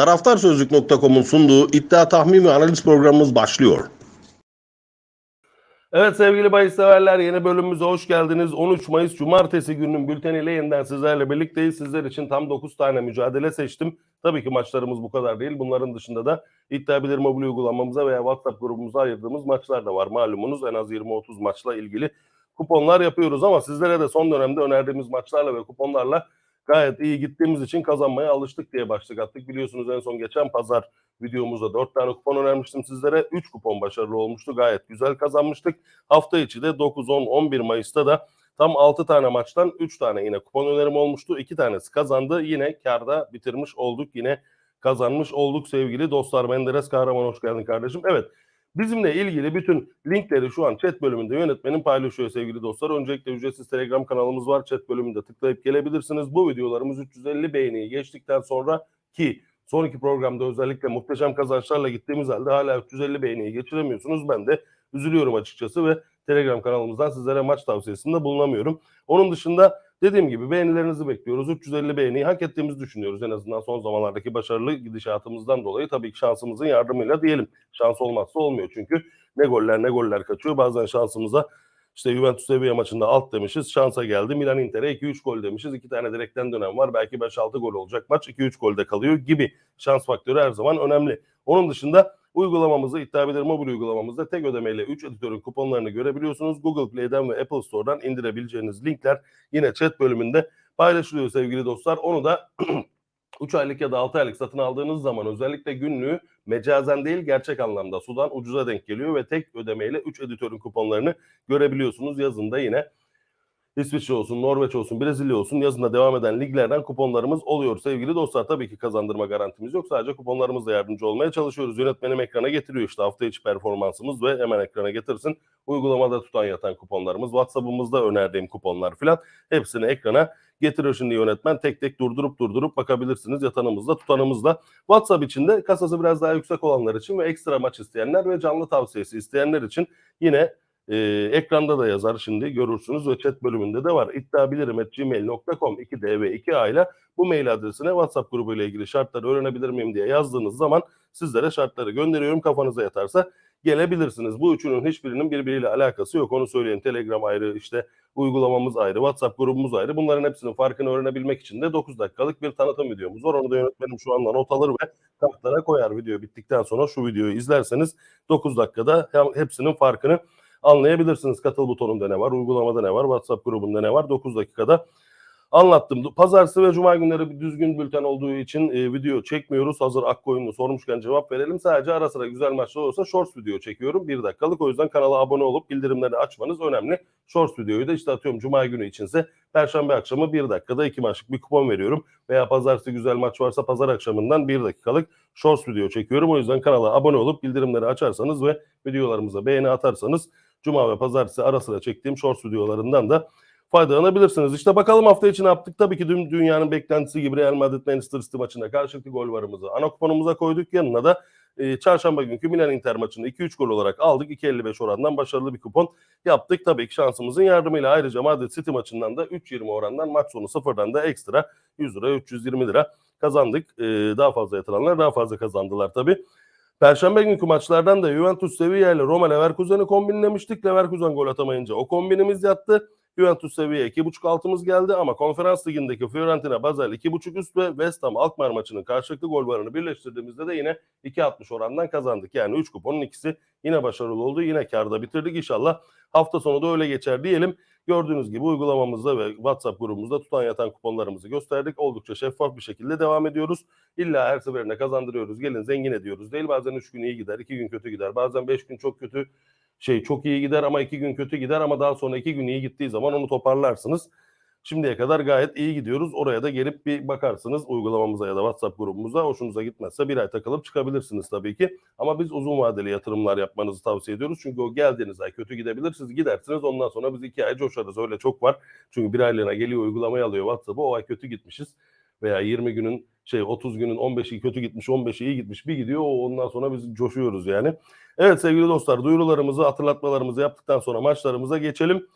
Taraftarsözlük.com'un sunduğu iddia tahmin ve analiz programımız başlıyor. Evet sevgili bahis yeni bölümümüze hoş geldiniz. 13 Mayıs Cumartesi gününün bülteniyle yeniden sizlerle birlikteyiz. Sizler için tam 9 tane mücadele seçtim. Tabii ki maçlarımız bu kadar değil. Bunların dışında da iddia bilir mobil uygulamamıza veya WhatsApp grubumuza ayırdığımız maçlar da var. Malumunuz en az 20-30 maçla ilgili kuponlar yapıyoruz ama sizlere de son dönemde önerdiğimiz maçlarla ve kuponlarla gayet iyi gittiğimiz için kazanmaya alıştık diye başlık attık. Biliyorsunuz en son geçen pazar videomuzda 4 tane kupon önermiştim sizlere. 3 kupon başarılı olmuştu. Gayet güzel kazanmıştık. Hafta içi de 9, 10, 11 Mayıs'ta da tam 6 tane maçtan 3 tane yine kupon önerim olmuştu. 2 tanesi kazandı. Yine karda bitirmiş olduk. Yine kazanmış olduk sevgili dostlar. Menderes Kahraman hoş geldin kardeşim. Evet Bizimle ilgili bütün linkleri şu an chat bölümünde yönetmenim paylaşıyor sevgili dostlar. Öncelikle ücretsiz Telegram kanalımız var. Chat bölümünde tıklayıp gelebilirsiniz. Bu videolarımız 350 beğeniyi geçtikten sonra ki son iki programda özellikle muhteşem kazançlarla gittiğimiz halde hala 350 beğeniyi geçiremiyorsunuz. Ben de üzülüyorum açıkçası ve Telegram kanalımızdan sizlere maç tavsiyesinde bulunamıyorum. Onun dışında dediğim gibi beğenilerinizi bekliyoruz. 350 beğeniyi hak ettiğimizi düşünüyoruz. En azından son zamanlardaki başarılı gidişatımızdan dolayı tabii ki şansımızın yardımıyla diyelim. Şans olmazsa olmuyor çünkü ne goller ne goller kaçıyor. Bazen şansımıza işte Juventus Sevilla maçında alt demişiz. Şansa geldi. Milan Inter'e 2-3 gol demişiz. İki tane direkten dönem var. Belki 5-6 gol olacak maç. 2-3 golde kalıyor gibi. Şans faktörü her zaman önemli. Onun dışında uygulamamızı iddia mobil uygulamamızda tek ödemeyle 3 editörün kuponlarını görebiliyorsunuz. Google Play'den ve Apple Store'dan indirebileceğiniz linkler yine chat bölümünde paylaşılıyor sevgili dostlar. Onu da 3 aylık ya da 6 aylık satın aldığınız zaman özellikle günlüğü mecazen değil gerçek anlamda sudan ucuza denk geliyor ve tek ödemeyle 3 editörün kuponlarını görebiliyorsunuz. Yazında yine İsviçre olsun, Norveç olsun, Brezilya olsun yazında devam eden liglerden kuponlarımız oluyor sevgili dostlar. Tabii ki kazandırma garantimiz yok. Sadece kuponlarımızla yardımcı olmaya çalışıyoruz. Yönetmenim ekrana getiriyor işte hafta içi performansımız ve hemen ekrana getirsin. Uygulamada tutan yatan kuponlarımız, WhatsApp'ımızda önerdiğim kuponlar filan hepsini ekrana getiriyor şimdi yönetmen. Tek tek durdurup durdurup bakabilirsiniz yatanımızda tutanımızda. WhatsApp içinde kasası biraz daha yüksek olanlar için ve ekstra maç isteyenler ve canlı tavsiyesi isteyenler için yine e, ekranda da yazar şimdi görürsünüz ve chat bölümünde de var. iddiabilirim.gmail.com 2D ve 2A ile bu mail adresine WhatsApp grubu ile ilgili şartları öğrenebilir miyim diye yazdığınız zaman sizlere şartları gönderiyorum. Kafanıza yatarsa gelebilirsiniz. Bu üçünün hiçbirinin birbiriyle alakası yok. Onu söyleyin. Telegram ayrı, işte uygulamamız ayrı, WhatsApp grubumuz ayrı. Bunların hepsinin farkını öğrenebilmek için de 9 dakikalık bir tanıtım videomuz var. Onu da yönetmenim şu anda not alır ve kartlara koyar video bittikten sonra şu videoyu izlerseniz 9 dakikada hepsinin farkını anlayabilirsiniz. Katıl butonunda ne var, uygulamada ne var, WhatsApp grubunda ne var 9 dakikada anlattım. Pazartesi ve cuma günleri bir düzgün bülten olduğu için e, video çekmiyoruz. Hazır Akkoyunlu sormuşken cevap verelim. Sadece ara sıra güzel maçlar olursa shorts video çekiyorum. Bir dakikalık. O yüzden kanala abone olup bildirimleri açmanız önemli. Shorts videoyu da işte atıyorum cuma günü içinse perşembe akşamı bir dakikada iki maçlık bir kupon veriyorum. Veya pazartesi güzel maç varsa pazar akşamından bir dakikalık shorts video çekiyorum. O yüzden kanala abone olup bildirimleri açarsanız ve videolarımıza beğeni atarsanız cuma ve pazartesi ara sıra çektiğim shorts videolarından da faydalanabilirsiniz. İşte bakalım hafta için ne yaptık. Tabii ki dün dünyanın beklentisi gibi Real Madrid Manchester City maçında karşılıklı gol varımızı ana kuponumuza koyduk. Yanına da e, çarşamba günkü Milan Inter maçında 2-3 gol olarak aldık. 2.55 orandan başarılı bir kupon yaptık. Tabii ki şansımızın yardımıyla ayrıca Madrid City maçından da 3.20 orandan maç sonu sıfırdan da ekstra 100 lira 320 lira kazandık. E, daha fazla yatıranlar daha fazla kazandılar tabii. Perşembe günkü maçlardan da Juventus Sevilla ile Roma Leverkusen'i kombinlemiştik. Leverkusen gol atamayınca o kombinimiz yattı. Juventus seviye 2.5 altımız geldi ama konferans ligindeki Fiorentina Basel 2.5 üst ve West Ham Alkmaar maçının karşılıklı gol varını birleştirdiğimizde de yine 2.60 orandan kazandık. Yani 3 kuponun ikisi yine başarılı oldu. Yine karda bitirdik. İnşallah hafta sonu da öyle geçer diyelim. Gördüğünüz gibi uygulamamızda ve WhatsApp grubumuzda tutan yatan kuponlarımızı gösterdik. Oldukça şeffaf bir şekilde devam ediyoruz. İlla her seferinde kazandırıyoruz. Gelin zengin ediyoruz değil. Bazen 3 gün iyi gider, 2 gün kötü gider. Bazen 5 gün çok kötü şey çok iyi gider ama 2 gün kötü gider ama daha sonra 2 gün iyi gittiği zaman onu toparlarsınız. Şimdiye kadar gayet iyi gidiyoruz. Oraya da gelip bir bakarsınız uygulamamıza ya da WhatsApp grubumuza. Hoşunuza gitmezse bir ay takılıp çıkabilirsiniz tabii ki. Ama biz uzun vadeli yatırımlar yapmanızı tavsiye ediyoruz. Çünkü o geldiğiniz ay kötü gidebilir. Siz gidersiniz ondan sonra biz iki ay coşarız. Öyle çok var. Çünkü bir aylığına geliyor uygulamaya alıyor WhatsApp'ı. O ay kötü gitmişiz. Veya 20 günün şey 30 günün 15'i kötü gitmiş 15'i iyi gitmiş bir gidiyor. Ondan sonra biz coşuyoruz yani. Evet sevgili dostlar duyurularımızı hatırlatmalarımızı yaptıktan sonra maçlarımıza geçelim.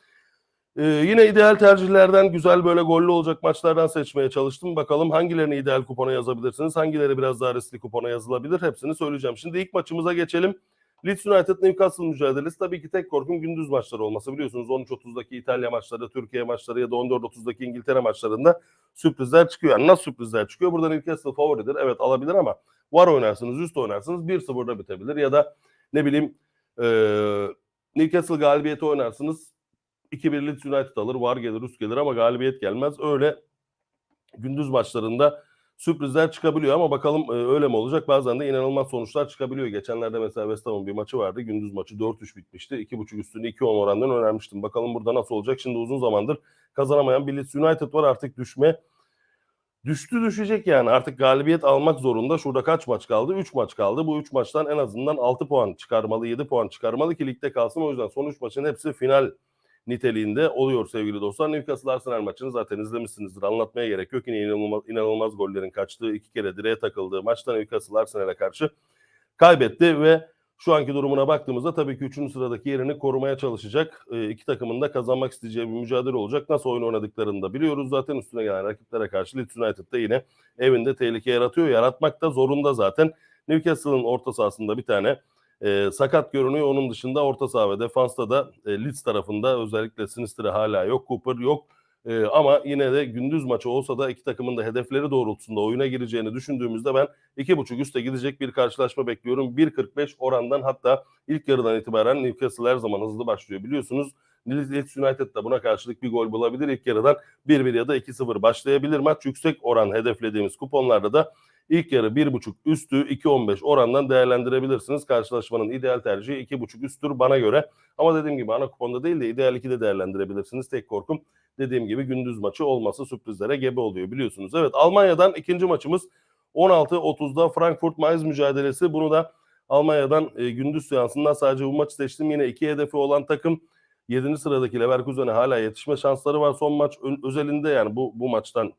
Ee, yine ideal tercihlerden güzel böyle gollü olacak maçlardan seçmeye çalıştım. Bakalım hangilerini ideal kupona yazabilirsiniz, hangileri biraz daha riskli kupona yazılabilir hepsini söyleyeceğim. Şimdi ilk maçımıza geçelim. Leeds United Newcastle mücadelesi tabii ki tek korkum gündüz maçları olması. Biliyorsunuz 13.30'daki İtalya maçları, Türkiye maçları ya da 14.30'daki İngiltere maçlarında sürprizler çıkıyor. Yani nasıl sürprizler çıkıyor? Burada Newcastle favoridir. Evet alabilir ama var oynarsınız, üst oynarsınız 1-0'da bitebilir. Ya da ne bileyim eee Newcastle galibiyeti oynarsınız 2-1 Leeds United alır, var gelir, üst gelir ama galibiyet gelmez. Öyle gündüz maçlarında sürprizler çıkabiliyor ama bakalım e, öyle mi olacak? Bazen de inanılmaz sonuçlar çıkabiliyor. Geçenlerde mesela West Ham'ın bir maçı vardı. Gündüz maçı 4-3 bitmişti. 2.5 üstünü 2-10 orandan önermiştim. Bakalım burada nasıl olacak? Şimdi uzun zamandır kazanamayan bir Leeds United var artık düşme. Düştü düşecek yani artık galibiyet almak zorunda. Şurada kaç maç kaldı? 3 maç kaldı. Bu 3 maçtan en azından 6 puan çıkarmalı, 7 puan çıkarmalı ki ligde kalsın. O yüzden son 3 maçın hepsi final niteliğinde oluyor sevgili dostlar. Newcastle Arsenal maçını zaten izlemişsinizdir. Anlatmaya gerek yok. Yine inanılmaz, inanılmaz gollerin kaçtığı, iki kere direğe takıldığı maçta Newcastle Arsenal'e karşı kaybetti ve şu anki durumuna baktığımızda tabii ki 3. sıradaki yerini korumaya çalışacak. E, iki takımın da kazanmak isteyeceği bir mücadele olacak. Nasıl oyun oynadıklarını da biliyoruz zaten. Üstüne gelen rakiplere karşı Leeds United da yine evinde tehlike yaratıyor. Yaratmak da zorunda zaten. Newcastle'ın orta sahasında bir tane e, sakat görünüyor. Onun dışında orta saha ve defansta da e, Leeds tarafında özellikle Sinister'ı hala yok. Cooper yok. E, ama yine de gündüz maçı olsa da iki takımın da hedefleri doğrultusunda oyuna gireceğini düşündüğümüzde ben 2.5 üste gidecek bir karşılaşma bekliyorum. 1.45 orandan hatta ilk yarıdan itibaren Newcastle her zaman hızlı başlıyor biliyorsunuz. Leeds United da buna karşılık bir gol bulabilir. İlk yarıdan 1-1 ya da 2-0 başlayabilir maç. Yüksek oran hedeflediğimiz kuponlarda da İlk yarı 1.5 üstü 2.15 orandan değerlendirebilirsiniz. Karşılaşmanın ideal tercihi 2.5 üsttür bana göre. Ama dediğim gibi ana kuponda değil de ideal 2'de değerlendirebilirsiniz. Tek korkum dediğim gibi gündüz maçı olması sürprizlere gebe oluyor biliyorsunuz. Evet Almanya'dan ikinci maçımız 16.30'da Frankfurt Mainz mücadelesi. Bunu da Almanya'dan e, gündüz seansından sadece bu maçı seçtim. Yine iki hedefi olan takım 7. sıradaki Leverkusen'e hala yetişme şansları var. Son maç özelinde yani bu bu maçtan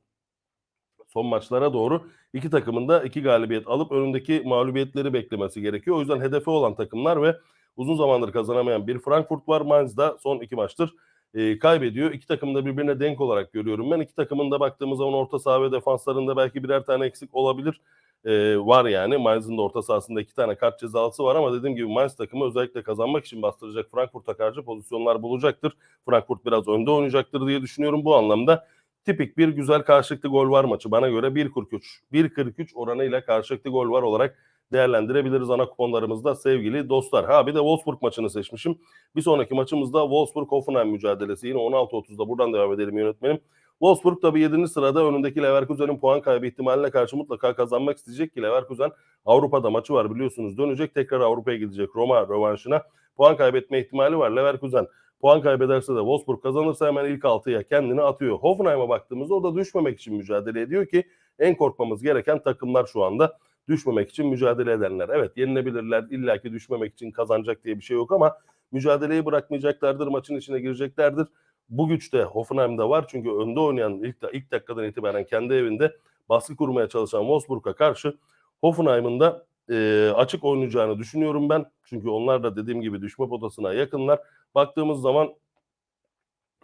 son maçlara doğru iki takımın da iki galibiyet alıp önündeki mağlubiyetleri beklemesi gerekiyor. O yüzden hedefi olan takımlar ve uzun zamandır kazanamayan bir Frankfurt var. Mainz da son iki maçtır e, kaybediyor. İki takım da birbirine denk olarak görüyorum ben. İki takımın da baktığımız zaman orta saha ve defanslarında belki birer tane eksik olabilir. E, var yani. Mainz'ın da orta sahasında iki tane kart cezalısı var ama dediğim gibi Mainz takımı özellikle kazanmak için bastıracak Frankfurt'a karşı pozisyonlar bulacaktır. Frankfurt biraz önde oynayacaktır diye düşünüyorum bu anlamda tipik bir güzel karşılıklı gol var maçı. Bana göre 1.43 1.43 oranıyla karşılıklı gol var olarak değerlendirebiliriz ana kuponlarımızda sevgili dostlar. Ha bir de Wolfsburg maçını seçmişim. Bir sonraki maçımızda Wolfsburg-Hoffenheim mücadelesi. Yine 16.30'da buradan devam edelim yönetmenim. Wolfsburg tabii 7. sırada önündeki Leverkusen'in puan kaybı ihtimaline karşı mutlaka kazanmak isteyecek ki Leverkusen Avrupa'da maçı var biliyorsunuz. Dönecek tekrar Avrupa'ya gidecek Roma rövanşına. Puan kaybetme ihtimali var. Leverkusen puan kaybederse de Wolfsburg kazanırsa hemen ilk altıya kendini atıyor. Hoffenheim'a baktığımızda o da düşmemek için mücadele ediyor ki en korkmamız gereken takımlar şu anda düşmemek için mücadele edenler. Evet yenilebilirler illaki düşmemek için kazanacak diye bir şey yok ama mücadeleyi bırakmayacaklardır, maçın içine gireceklerdir. Bu güç de Hoffenheim'de var çünkü önde oynayan ilk, ilk dakikadan itibaren kendi evinde baskı kurmaya çalışan Wolfsburg'a karşı Hoffenheim'ın da e, açık oynayacağını düşünüyorum ben. Çünkü onlar da dediğim gibi düşme potasına yakınlar. Baktığımız zaman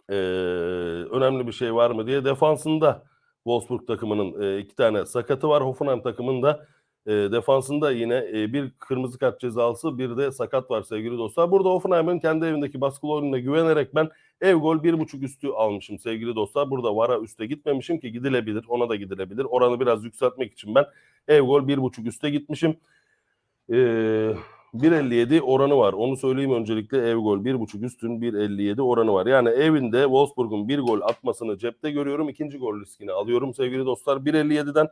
e, önemli bir şey var mı diye defansında Wolfsburg takımının e, iki tane sakatı var. Hoffenheim takımında e, defansında yine e, bir kırmızı kart cezalısı bir de sakat var sevgili dostlar. Burada Hoffenheim'in kendi evindeki baskılı oyununa güvenerek ben ev gol bir buçuk üstü almışım sevgili dostlar. Burada vara üste gitmemişim ki gidilebilir ona da gidilebilir. Oranı biraz yükseltmek için ben ev gol bir buçuk üste gitmişim. Eee 1.57 oranı var. Onu söyleyeyim öncelikle ev gol 1.5 üstün 1.57 oranı var. Yani evinde Wolfsburg'un bir gol atmasını cepte görüyorum. İkinci gol riskini alıyorum sevgili dostlar 1.57'den.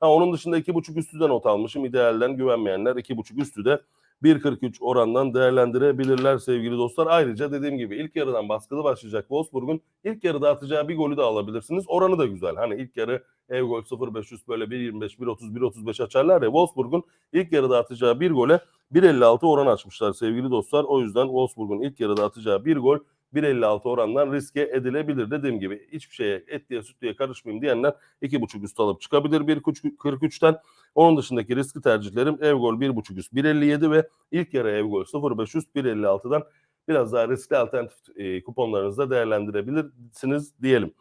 Ha, onun dışında 2.5 üstü de not almışım. İdealden güvenmeyenler 2.5 üstü de 1.43 orandan değerlendirebilirler sevgili dostlar. Ayrıca dediğim gibi ilk yarıdan baskılı başlayacak Wolfsburg'un ilk yarıda atacağı bir golü de alabilirsiniz. Oranı da güzel. Hani ilk yarı ev gol 0.500 böyle 1.25, 1.30, 1.35 açarlar ya Wolfsburg'un ilk yarıda atacağı bir gole 1.56 oran açmışlar sevgili dostlar. O yüzden Wolfsburg'un ilk yarıda atacağı bir gol 1.56 orandan riske edilebilir. Dediğim gibi hiçbir şeye etliye sütlüye karışmayayım diyenler 2.5 üst alıp çıkabilir 1.43'ten. Onun dışındaki riskli tercihlerim ev gol 1.5 üst 1.57 ve ilk yarı ev gol 0.5 üst 1.56'dan biraz daha riskli alternatif e, kuponlarınızda değerlendirebilirsiniz diyelim.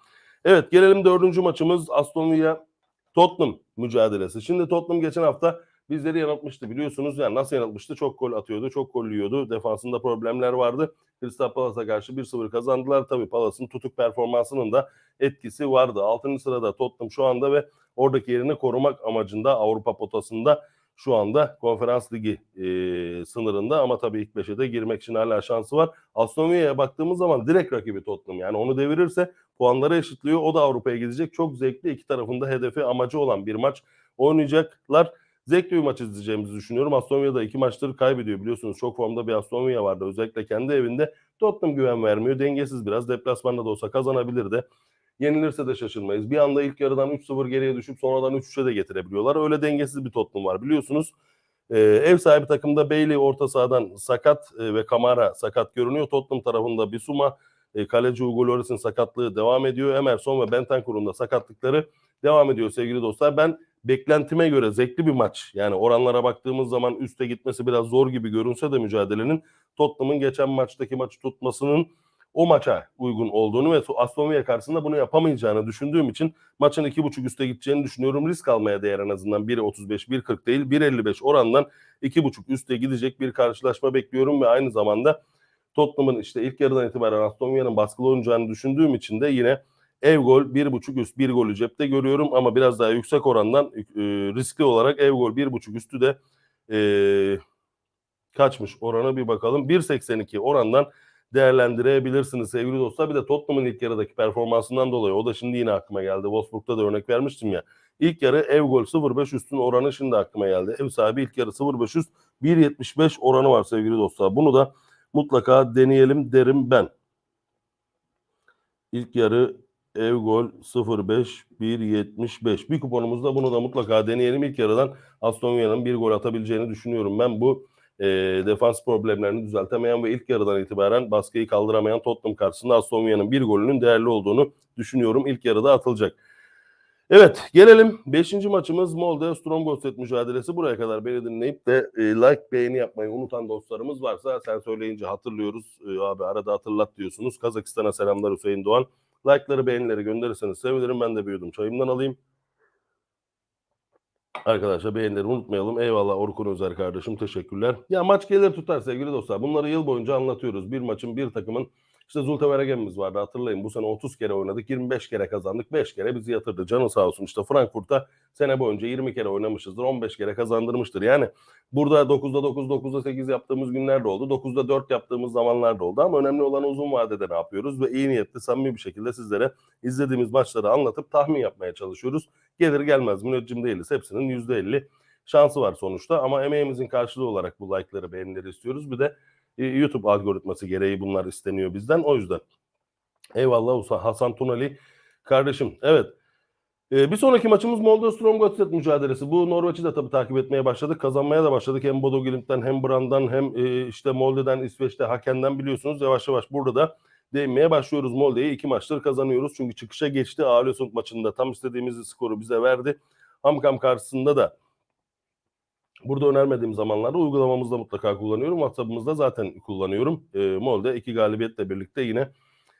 Evet gelelim dördüncü maçımız Aston Villa Tottenham mücadelesi. Şimdi Tottenham geçen hafta bizleri yanıltmıştı biliyorsunuz. Yani nasıl yanıltmıştı? Çok gol atıyordu, çok gol yiyordu. Defansında problemler vardı. Crystal Palace'a karşı 1-0 kazandılar. Tabii Palace'ın tutuk performansının da etkisi vardı. 6. sırada Tottenham şu anda ve oradaki yerini korumak amacında Avrupa potasında şu anda konferans ligi e, sınırında ama tabii ilk 5'e de girmek için hala şansı var. Aston Villa'ya baktığımız zaman direkt rakibi Tottenham. Yani onu devirirse puanları eşitliyor. O da Avrupa'ya gidecek. Çok zevkli iki tarafında hedefi amacı olan bir maç oynayacaklar. Zevkli bir maç izleyeceğimizi düşünüyorum. Aston Villa da iki maçtır kaybediyor biliyorsunuz. Çok formda bir Aston Villa vardı. Özellikle kendi evinde. Tottenham güven vermiyor. Dengesiz biraz. Deplasmanda da olsa kazanabilir de. Yenilirse de şaşırmayız. Bir anda ilk yarıdan 3-0 geriye düşüp sonradan 3-3'e de getirebiliyorlar. Öyle dengesiz bir Tottenham var biliyorsunuz. Ee, ev sahibi takımda Bailey orta sahadan sakat e, ve Kamara sakat görünüyor. Tottenham tarafında Bisuma, e, kaleci Hugo Lloris'in sakatlığı devam ediyor. Emerson ve Bentancur'un da sakatlıkları devam ediyor sevgili dostlar. Ben beklentime göre zevkli bir maç. Yani oranlara baktığımız zaman üste gitmesi biraz zor gibi görünse de mücadelenin Tottenham'ın geçen maçtaki maçı tutmasının o maça uygun olduğunu ve Aston Villa karşısında bunu yapamayacağını düşündüğüm için maçın 2.5 üste gideceğini düşünüyorum. Risk almaya değer en azından 1.35, 1.40 değil 1.55 orandan 2.5 üste gidecek bir karşılaşma bekliyorum ve aynı zamanda Tottenham'ın işte ilk yarıdan itibaren Aston Villa'nın baskılı oynayacağını düşündüğüm için de yine ev gol 1.5 üst 1 golü cepte görüyorum ama biraz daha yüksek orandan e, riskli olarak ev gol 1.5 üstü de e, kaçmış oranı bir bakalım. 1.82 orandan değerlendirebilirsiniz sevgili dostlar. Bir de Tottenham'ın ilk yarıdaki performansından dolayı o da şimdi yine aklıma geldi. Wolfsburg'da da örnek vermiştim ya. İlk yarı ev gol 0.5 üstün oranı şimdi aklıma geldi. Ev sahibi ilk yarı 0.5 üst 1.75 oranı var sevgili dostlar. Bunu da mutlaka deneyelim derim ben. İlk yarı ev gol 0.5 1.75. Bir kuponumuzda bunu da mutlaka deneyelim. İlk yarıdan Aston Villa'nın bir gol atabileceğini düşünüyorum. Ben bu e, defans problemlerini düzeltemeyen ve ilk yarıdan itibaren baskıyı kaldıramayan Tottenham karşısında Aston Villa'nın bir golünün değerli olduğunu düşünüyorum. İlk yarıda atılacak. Evet gelelim 5. maçımız Molde Stromgosset mücadelesi. Buraya kadar beni dinleyip de e, like beğeni yapmayı unutan dostlarımız varsa sen söyleyince hatırlıyoruz. E, abi arada hatırlat diyorsunuz. Kazakistan'a selamlar Hüseyin Doğan. Like'ları beğenileri gönderirseniz sevinirim. Ben de bir yudum çayımdan alayım. Arkadaşlar beğenileri unutmayalım. Eyvallah Orkun Özer kardeşim teşekkürler. Ya maç gelir tutar sevgili dostlar. Bunları yıl boyunca anlatıyoruz. Bir maçın bir takımın işte Zulte Veregem'imiz vardı hatırlayın. Bu sene 30 kere oynadık. 25 kere kazandık. 5 kere bizi yatırdı. Canı sağ olsun. İşte Frankfurt'ta sene boyunca 20 kere oynamışızdır. 15 kere kazandırmıştır. Yani burada 9'da 9, 9'da 8 yaptığımız günler de oldu. 9'da 4 yaptığımız zamanlar da oldu. Ama önemli olan uzun vadede ne yapıyoruz? Ve iyi niyetli, samimi bir şekilde sizlere izlediğimiz maçları anlatıp tahmin yapmaya çalışıyoruz. Gelir gelmez müneccim değiliz. Hepsinin %50 şansı var sonuçta. Ama emeğimizin karşılığı olarak bu like'ları, beğenileri istiyoruz. Bir de e, YouTube algoritması gereği bunlar isteniyor bizden. O yüzden. Eyvallah Hasan Tunali kardeşim. Evet. Ee, bir sonraki maçımız Molde Stromgotset mücadelesi. Bu Norveç'i de tabii takip etmeye başladık. Kazanmaya da başladık. Hem Bodo Glimt'ten hem Brand'dan hem e, işte Molde'den, İsveç'te, Haken'den biliyorsunuz. Yavaş yavaş burada da değinmeye başlıyoruz. Molde'yi iki maçtır kazanıyoruz. Çünkü çıkışa geçti. Ağrıosund maçında tam istediğimiz skoru bize verdi. Hamkam karşısında da Burada önermediğim zamanlarda uygulamamızda mutlaka kullanıyorum. WhatsApp'ımızda zaten kullanıyorum. E, Molde iki galibiyetle birlikte yine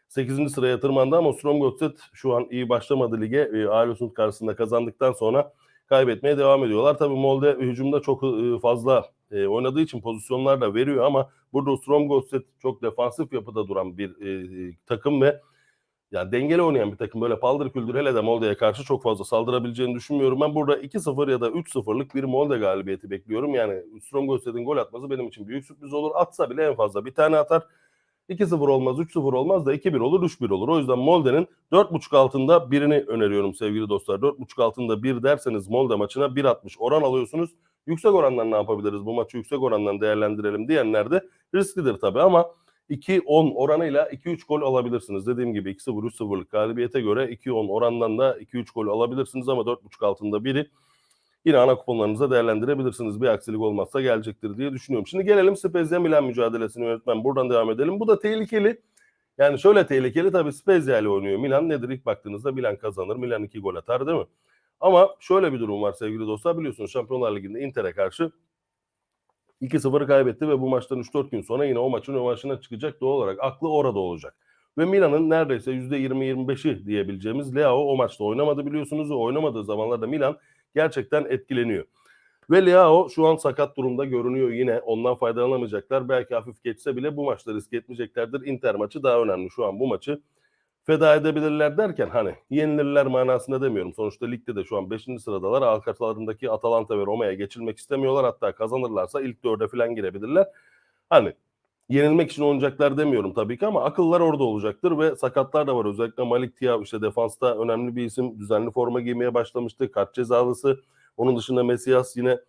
8. sıraya tırmandı ama Stromgotset şu an iyi başlamadı lige. E, Ağrıosund karşısında kazandıktan sonra kaybetmeye devam ediyorlar. Tabii Molde hücumda çok e, fazla e, oynadığı için pozisyonlar da veriyor ama burada Stromgotset çok defansif yapıda duran bir e, takım ve yani dengeli oynayan bir takım böyle paldır küldür hele de Molde'ye karşı çok fazla saldırabileceğini düşünmüyorum. Ben burada 2-0 ya da 3-0'lık bir Molde galibiyeti bekliyorum. Yani Stromgotset'in gol atması benim için büyük sürpriz olur. Atsa bile en fazla bir tane atar. 2-0 olmaz, 3-0 olmaz da 2-1 olur, 3-1 olur. O yüzden Molde'nin 4.5 altında birini öneriyorum sevgili dostlar. 4.5 altında bir derseniz Molde maçına 1.60 oran alıyorsunuz. Yüksek orandan ne yapabiliriz? Bu maçı yüksek orandan değerlendirelim diyenler de risklidir tabii ama 2-10 oranıyla 2-3 gol alabilirsiniz. Dediğim gibi 2-0 3-0'lık galibiyete göre 2-10 orandan da 2-3 gol alabilirsiniz ama 4.5 altında biri yine ana kuponlarınıza değerlendirebilirsiniz. Bir aksilik olmazsa gelecektir diye düşünüyorum. Şimdi gelelim Spezia Milan mücadelesini yönetmen. Buradan devam edelim. Bu da tehlikeli. Yani şöyle tehlikeli tabii Spezia ile oynuyor. Milan nedir ilk baktığınızda Milan kazanır. Milan 2 gol atar değil mi? Ama şöyle bir durum var sevgili dostlar. Biliyorsunuz Şampiyonlar Ligi'nde Inter'e karşı 2-0 kaybetti ve bu maçtan 3-4 gün sonra yine o maçın rövanşına çıkacak doğal olarak. Aklı orada olacak. Ve Milan'ın neredeyse %20-25'i diyebileceğimiz Leao o maçta oynamadı biliyorsunuz oynamadığı zamanlarda Milan gerçekten etkileniyor. Ve Leao şu an sakat durumda görünüyor yine. Ondan faydalanamayacaklar. Belki hafif geçse bile bu maçta risk etmeyeceklerdir. Inter maçı daha önemli şu an bu maçı. Feda edebilirler derken hani yenilirler manasında demiyorum. Sonuçta ligde de şu an 5. sıradalar. Arkalarındaki Atalanta ve Roma'ya geçilmek istemiyorlar. Hatta kazanırlarsa ilk dörde falan girebilirler. Hani yenilmek için oynayacaklar demiyorum tabii ki ama akıllar orada olacaktır ve sakatlar da var. Özellikle Malik Tiaw işte defansta önemli bir isim. Düzenli forma giymeye başlamıştı. Kart cezalısı. Onun dışında Mesias yine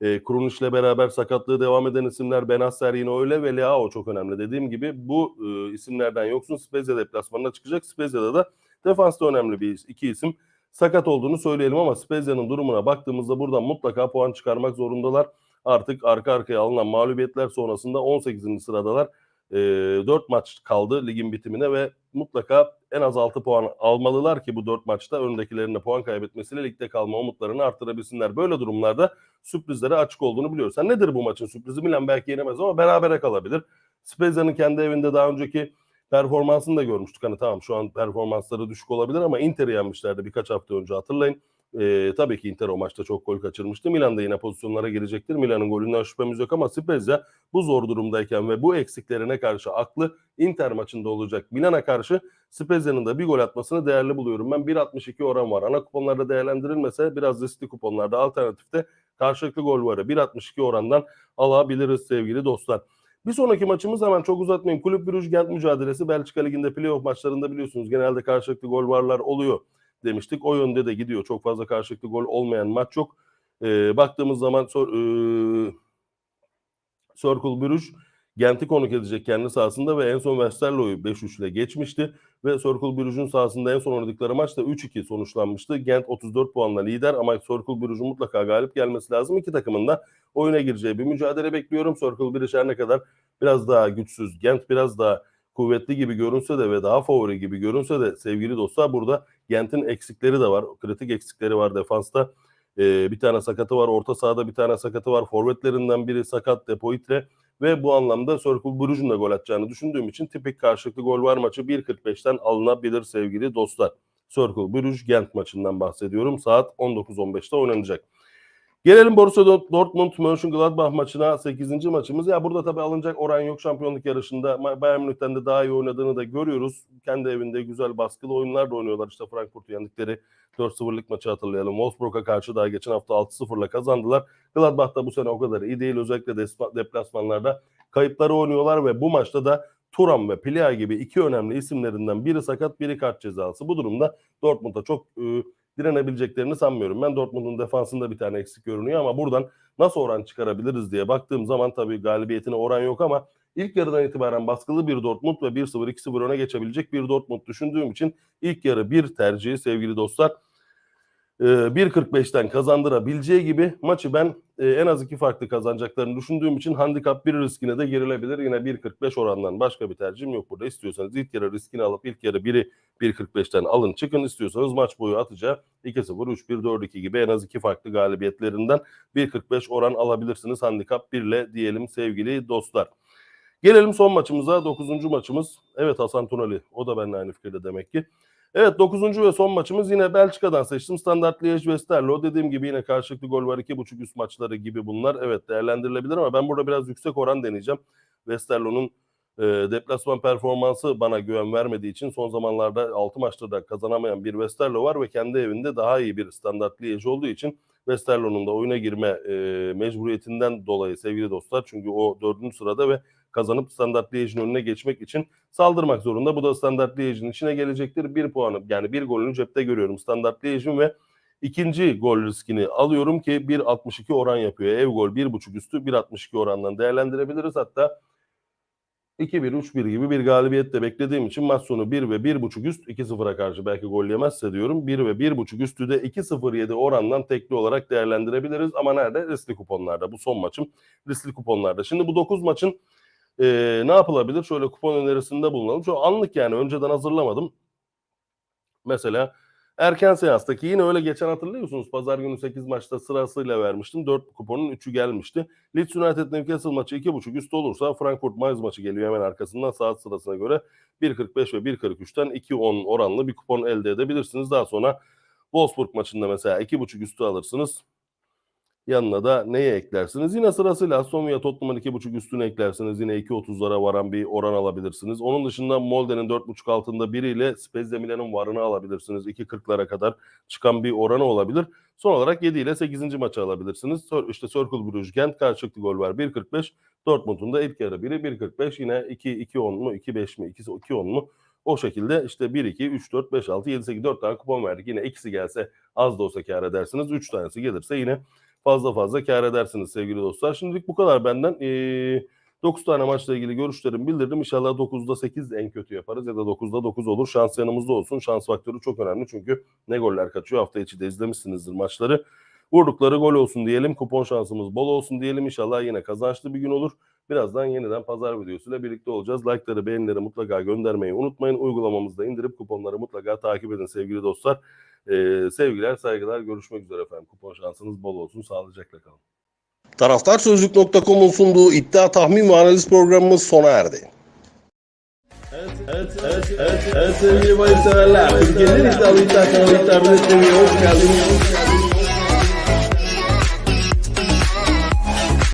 e, Krunic ile beraber sakatlığı devam eden isimler Benasser yine öyle ve Leao çok önemli. Dediğim gibi bu e, isimlerden yoksun Spezia deplasmanına çıkacak. Spezia'da da defansta önemli bir iki isim sakat olduğunu söyleyelim ama Spezia'nın durumuna baktığımızda buradan mutlaka puan çıkarmak zorundalar. Artık arka arkaya alınan mağlubiyetler sonrasında 18. sıradalar. E, 4 maç kaldı ligin bitimine ve mutlaka en az 6 puan almalılar ki bu 4 maçta öndekilerine puan kaybetmesiyle ligde kalma umutlarını arttırabilsinler. Böyle durumlarda sürprizlere açık olduğunu biliyoruz. Ha, nedir bu maçın sürprizi? Milan belki yenemez ama berabere kalabilir. Spezia'nın kendi evinde daha önceki performansını da görmüştük. Hani tamam şu an performansları düşük olabilir ama Inter'i yenmişlerdi birkaç hafta önce hatırlayın. Ee, tabii ki Inter o maçta çok gol kaçırmıştı. Milan da yine pozisyonlara girecektir. Milan'ın golünden şüphemiz yok ama Spezia bu zor durumdayken ve bu eksiklerine karşı aklı Inter maçında olacak. Milan'a karşı Spezia'nın da bir gol atmasını değerli buluyorum. Ben 1.62 oran var. Ana kuponlarda değerlendirilmese biraz riskli kuponlarda alternatifte karşılıklı gol varı 1.62 orandan alabiliriz sevgili dostlar. Bir sonraki maçımız hemen çok uzatmayayım. Kulüp Brugge Gent mücadelesi Belçika Ligi'nde playoff maçlarında biliyorsunuz genelde karşılıklı gol varlar oluyor demiştik. O yönde de gidiyor. Çok fazla karşılıklı gol olmayan maç yok. Ee, baktığımız zaman sor, e, Circle Brugge Gent'i konuk edecek kendi sahasında ve en son Westerlo'yu 5-3 ile geçmişti. Ve Circle Brugge'un sahasında en son oynadıkları maçta 3-2 sonuçlanmıştı. Gent 34 puanla lider ama Circle Brugge'un mutlaka galip gelmesi lazım. İki takımın da oyuna gireceği bir mücadele bekliyorum. Circle Brugge her ne kadar biraz daha güçsüz, Gent biraz daha kuvvetli gibi görünse de ve daha favori gibi görünse de sevgili dostlar burada Gent'in eksikleri de var. Kritik eksikleri var defansta. Ee, bir tane sakatı var. Orta sahada bir tane sakatı var. Forvetlerinden biri sakat Depoitre ve bu anlamda Circle Brugge'un da gol atacağını düşündüğüm için tipik karşılıklı gol var maçı 1.45'ten alınabilir sevgili dostlar. Circle Brugge Gent maçından bahsediyorum. Saat 19.15'te oynanacak. Gelelim Borussia Dortmund Mönchengladbach maçına 8. maçımız. Ya burada tabii alınacak oran yok şampiyonluk yarışında. Bayern Münih'ten de daha iyi oynadığını da görüyoruz. Kendi evinde güzel baskılı oyunlar da oynuyorlar. İşte Frankfurt'u yendikleri 4-0'lık maçı hatırlayalım. Wolfsburg'a karşı daha geçen hafta 6-0'la kazandılar. Gladbach da bu sene o kadar iyi değil. Özellikle deplasmanlarda kayıpları oynuyorlar ve bu maçta da Turam ve Plia gibi iki önemli isimlerinden biri sakat, biri kart cezası. Bu durumda Dortmund'a çok e, direnebileceklerini sanmıyorum. Ben Dortmund'un defansında bir tane eksik görünüyor ama buradan nasıl oran çıkarabiliriz diye baktığım zaman tabii galibiyetine oran yok ama ilk yarıdan itibaren baskılı bir Dortmund ve 1-0 2-0 öne geçebilecek bir Dortmund düşündüğüm için ilk yarı bir tercihi sevgili dostlar. 1.45'ten kazandırabileceği gibi maçı ben en az iki farklı kazanacaklarını düşündüğüm için handikap bir riskine de girilebilir. Yine 1.45 orandan başka bir tercihim yok burada. İstiyorsanız ilk yarı riskini alıp ilk yarı 1'i 1.45'ten alın çıkın. İstiyorsanız maç boyu atacağı 2-0, 3-1, 4-2 gibi en az iki farklı galibiyetlerinden 1.45 oran alabilirsiniz. Handikap 1 ile diyelim sevgili dostlar. Gelelim son maçımıza. 9. maçımız. Evet Hasan Tunali. O da benimle aynı fikirde demek ki. Evet 9. ve son maçımız yine Belçika'dan seçtim. Standart Liège Westerlo. Dediğim gibi yine karşılıklı gol var. 2.5 üst maçları gibi bunlar. Evet değerlendirilebilir ama ben burada biraz yüksek oran deneyeceğim. Westerlo'nun e, deplasman performansı bana güven vermediği için son zamanlarda 6 maçta da kazanamayan bir Westerlo var ve kendi evinde daha iyi bir Standart Liège olduğu için Westerlo'nun da oyuna girme e, mecburiyetinden dolayı sevgili dostlar. Çünkü o dördüncü sırada ve kazanıp Standart Liège'in önüne geçmek için saldırmak zorunda. Bu da Standart Liège'in içine gelecektir. Bir puanı yani bir golünü cepte görüyorum Standart Liège'in ve ikinci gol riskini alıyorum ki 1.62 oran yapıyor. Ev gol 1.5 üstü 1.62 orandan değerlendirebiliriz. Hatta 2-1-3-1 gibi bir galibiyet de beklediğim için maç sonu 1 ve 1.5 üst 2-0'a karşı belki gol yemezse diyorum. 1 ve 1.5 üstü de 2-0-7 orandan tekli olarak değerlendirebiliriz. Ama nerede? Riskli kuponlarda. Bu son maçım riskli kuponlarda. Şimdi bu 9 maçın e, ne yapılabilir? Şöyle kupon önerisinde bulunalım. Şu anlık yani önceden hazırlamadım. Mesela Erken seanstaki yine öyle geçen hatırlıyorsunuz. Pazar günü 8 maçta sırasıyla vermiştim. 4 kuponun 3'ü gelmişti. Leeds United Newcastle maçı 2.5 üstü olursa Frankfurt Mainz maçı geliyor hemen arkasından saat sırasına göre 1.45 ve 1.43'ten 2.10 oranlı bir kupon elde edebilirsiniz. Daha sonra Wolfsburg maçında mesela 2.5 üstü alırsınız. Yanına da neye eklersiniz? Yine sırasıyla Aston Tottenham'ın 2.5 üstüne eklersiniz. Yine 2.30'lara varan bir oran alabilirsiniz. Onun dışında Molde'nin 4.5 altında biriyle Spezia Milan'ın varını alabilirsiniz. 2.40'lara kadar çıkan bir oranı olabilir. Son olarak 7 ile 8. maçı alabilirsiniz. İşte Circle Bruges Gent karşılıklı gol var 1.45. Dortmund'un da ilk yarı biri 1.45. Yine 2 2 10 mu 2 5 mi 2 2 10 mu? O şekilde işte 1 2 3 4 5 6 7 8 4 tane kupon verdik. Yine ikisi gelse az da olsa kâr edersiniz. 3 tanesi gelirse yine fazla fazla kâr edersiniz sevgili dostlar. Şimdilik bu kadar benden. Ee, 9 tane maçla ilgili görüşlerimi bildirdim. İnşallah 9'da 8 en kötü yaparız ya da 9'da 9 olur. Şans yanımızda olsun. Şans faktörü çok önemli çünkü ne goller kaçıyor. Hafta içi de izlemişsinizdir maçları. Vurdukları gol olsun diyelim. Kupon şansımız bol olsun diyelim. İnşallah yine kazançlı bir gün olur. Birazdan yeniden pazar videosuyla birlikte olacağız. Like'ları, beğenileri mutlaka göndermeyi unutmayın. Uygulamamızda indirip kuponları mutlaka takip edin sevgili dostlar. Ee, sevgiler, saygılar. Görüşmek üzere efendim. Kupon şansınız bol olsun. Sağlıcakla kalın. Taraftarsözlük.com'un sunduğu iddia tahmin ve analiz programımız sona erdi. Evet, evet, evet, evet, evet sevgili bayı severler. Türkiye'nin iddialı iddia kanalı iddia biletlerine hoş geldiniz.